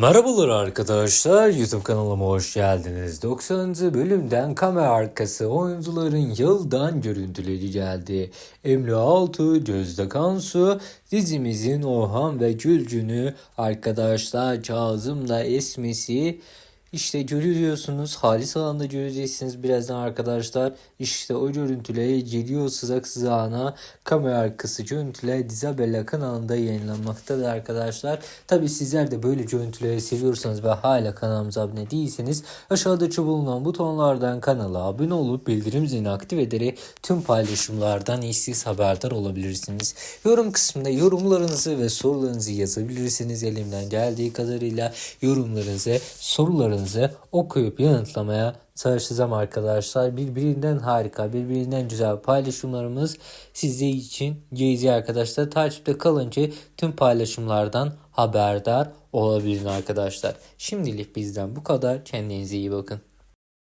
Merhabalar arkadaşlar, YouTube kanalıma hoş geldiniz. 90. bölümden kamera arkası oyuncuların yıldan görüntüleri geldi. Emre Altuğ, Gözde Kansu, dizimizin Orhan ve Gülcün'ü arkadaşlar Kazım'la Esmesi işte görüyorsunuz halis alanda göreceksiniz birazdan arkadaşlar. İşte o görüntüleri geliyor sızak sızağına kamera arkası görüntüler Dizabella kanalında yayınlanmaktadır arkadaşlar. Tabi sizler de böyle görüntüleri seviyorsanız ve hala kanalımıza abone değilseniz aşağıdaki bulunan butonlardan kanala abone olup bildirim zilini aktif ederek tüm paylaşımlardan işsiz haberdar olabilirsiniz. Yorum kısmında yorumlarınızı ve sorularınızı yazabilirsiniz. Elimden geldiği kadarıyla yorumlarınızı, sorularınızı okuyup yanıtlamaya çalışacağım arkadaşlar. Birbirinden harika, birbirinden güzel paylaşımlarımız sizler için geziyor arkadaşlar. Takipte kalınca tüm paylaşımlardan haberdar olabilirin arkadaşlar. Şimdilik bizden bu kadar. Kendinize iyi bakın.